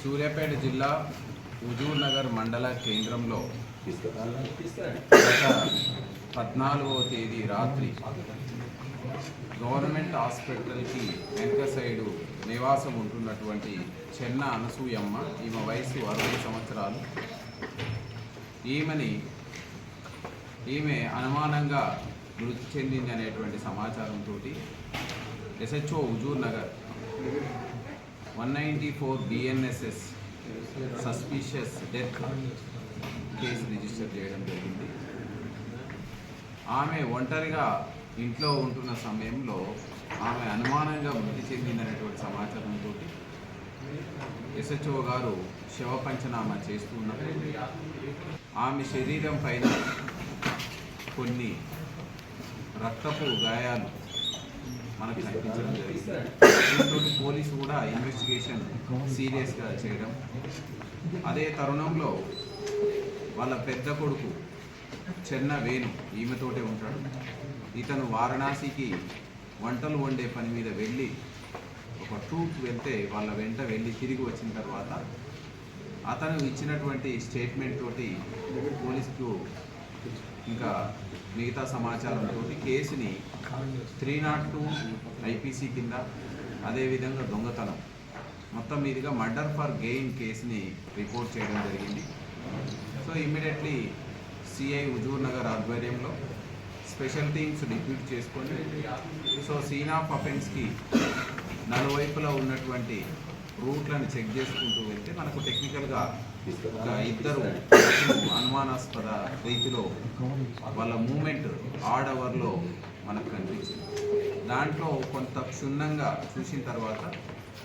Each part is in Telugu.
సూర్యాపేట జిల్లా హుజూర్ నగర్ మండల కేంద్రంలో పద్నాలుగో పద్నాలుగవ తేదీ రాత్రి గవర్నమెంట్ హాస్పిటల్కి వెనక సైడు నివాసం ఉంటున్నటువంటి చెన్న అనసూయమ్మ ఈమె వయసు అరవై సంవత్సరాలు. ఈమెని ఈమె అనుమానంగా మృతి చెందింది అనేటువంటి సమాచారంతో SHO Huzur Nagar one ninety four BNSS suspicious death case register చేయడం జరిగింది. ఆమె ఒంటరిగా ఇంట్లో ఉంటున్న సమయంలో ఆమె అనుమానంగా మృతి చెందిందనేటువంటి సమాచారంతో ఎస్హెచ్ఓ గారు శవ పంచనామా చేస్తున్నప్పుడు ఆమె శరీరం పైన కొన్ని రక్తపు గాయాలు మనకు కనిపించడం జరిగింది. దీంతో పోలీసు కూడా ఇన్వెస్టిగేషన్ సీరియస్గా చేయడం. అదే తరుణంలో వాళ్ళ పెద్ద కొడుకు చెన్న వేణు ఈమెతోటే ఉంటాడు. ఇతను వారణాసికి వంటలు వండే పని మీద వెళ్ళి ఒక టూర్కి వెళ్తే వాళ్ళ వెంట వెళ్ళి తిరిగి వచ్చిన తర్వాత అతను ఇచ్చినటువంటి స్టేట్మెంట్ తోటి పోలీసుకు ఇంకా మిగతా సమాచారంతో కేసుని త్రీ నాట్ టూ ఐపీసీ కింద అదేవిధంగా దొంగతనం మొత్తం మీదుగా మర్డర్ ఫర్ గెయిన్ కేసుని రిపోర్ట్ చేయడం జరిగింది. So immediately CI Huzur Nagar ఆధ్వర్యంలో స్పెషల్ టీమ్స్ డిప్యూట్ చేసుకొని సో సీన్ ఆఫ్ అఫెన్స్కి నలువైపులా ఉన్నటువంటి రూట్లను చెక్ చేసుకుంటూ వెళ్తే మనకు టెక్నికల్గా ఇద్దరు అనుమానాస్పద రీతిలో వాళ్ళ మూమెంట్ ఆడ్ అవర్లో మనకు కనిపించింది. దాంట్లో కొంత క్షుణ్ణంగా చూసిన తర్వాత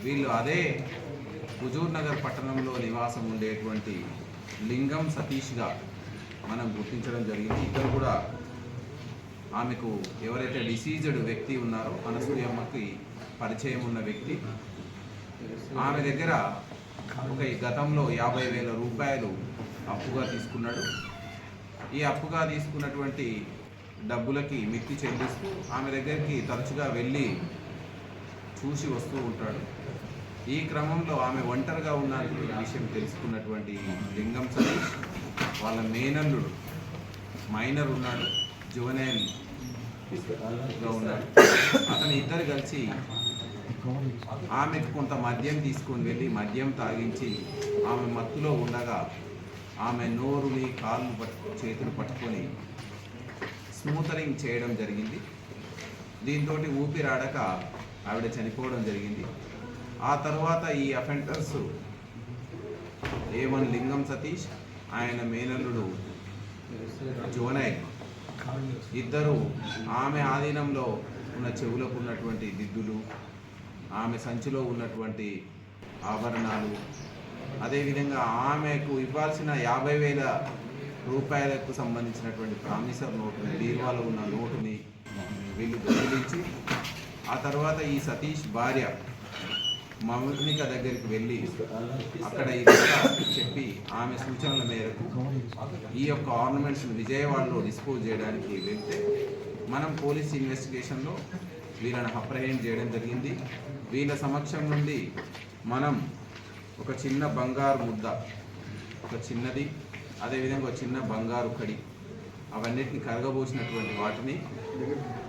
వీళ్ళు అదే హుజూర్ నగర్ పట్టణంలో నివాసం ఉండేటువంటి లింగం సతీష్గా మనం గుర్తించడం జరిగింది. ఇద్దరు కూడా ఆమెకు ఎవరైతే డిసీజ్డ్ వ్యక్తి ఉన్నారో అనసూయమ్మకి పరిచయం ఉన్న వ్యక్తి. ఆమె దగ్గర ఒక ఈ గతంలో యాభై వేల రూపాయలు అప్పుగా తీసుకున్నాడు. ఈ అప్పుగా తీసుకున్నటువంటి డబ్బులకి మిత్తి చెల్లిస్తూ ఆమె దగ్గరికి తరచుగా వెళ్ళి చూసి వస్తూ ఉంటాడు. ఈ క్రమంలో ఆమె ఒంటరిగా ఉన్నటువంటి విషయం తెలుసుకున్నటువంటి లింగం సతీష్ వాళ్ళ మేనల్లుడు మైనర్ ఉన్నాడు జువనైల్ ఉన్నాడు. అతను ఇద్దరు కలిసి ఆమెకు కొంత మద్యం తీసుకొని వెళ్ళి మద్యం తాగించి ఆమె మత్తులో ఉండగా ఆమె నోరుని కాళ్ళు పట్టు చేతులు పట్టుకొని స్మూతరింగ్ చేయడం జరిగింది. దీంతో ఊపిరాడక ఆవిడ చనిపోవడం జరిగింది. ఆ తర్వాత ఈ అఫెంటర్స్ ఏవన్ లింగం సతీష్ ఆయన మేనల్లుడు జోనయ్ ఇద్దరు ఆమె ఆధీనంలో ఉన్న చెవులకు ఉన్నటువంటి దిద్దులు ఆమె సంచిలో ఉన్నటువంటి ఆభరణాలు. అదేవిధంగా ఆమెకు ఇవ్వాల్సిన యాభై వేల రూపాయలకు సంబంధించినటువంటి ప్రామిసర్ నోటుని బీరువాలో ఉన్న నోటుని వీళ్ళు దొంగిలించి ఆ తర్వాత ఈ సతీష్ భార్య మౌనిక దగ్గరికి వెళ్ళి అక్కడ ఇదంతా చెప్పి ఆమె సూచనల మేరకు ఈ యొక్క ఆర్నమెంట్స్ని విజయవాడలో డిస్పోజ్ చేయడానికి వెళ్తే మనం పోలీస్ ఇన్వెస్టిగేషన్లో వీళ్ళని అప్రహెండ్ చేయడం జరిగింది. వీళ్ళ సమక్షం నుండి మనం ఒక చిన్న బంగారు ముద్ద ఒక చిన్నది అదేవిధంగా ఒక చిన్న బంగారు కడి అవన్నిటిని కరగబోసినటువంటి వాటిని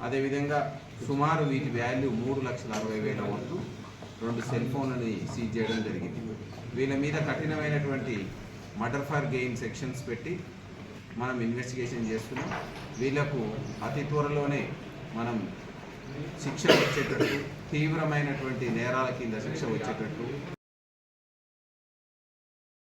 అదేవిధంగా సుమారు వీటి వాల్యూ మూడు లక్షల అరవై వేల వరకు రెండు సెల్ ఫోన్లని సీజ్ చేయడం జరిగింది. వీళ్ళ మీద కఠినమైనటువంటి మటర్ ఫర్ గెయిన్ సెక్షన్స్ పెట్టి మనం ఇన్వెస్టిగేషన్ చేస్తున్నాం. వీళ్ళకు అతి త్వరలోనే మనం శిక్ష వచ్చేటట్టు తీవ్రమైనటువంటి నేరాల కింద శిక్ష వచ్చేటట్టు.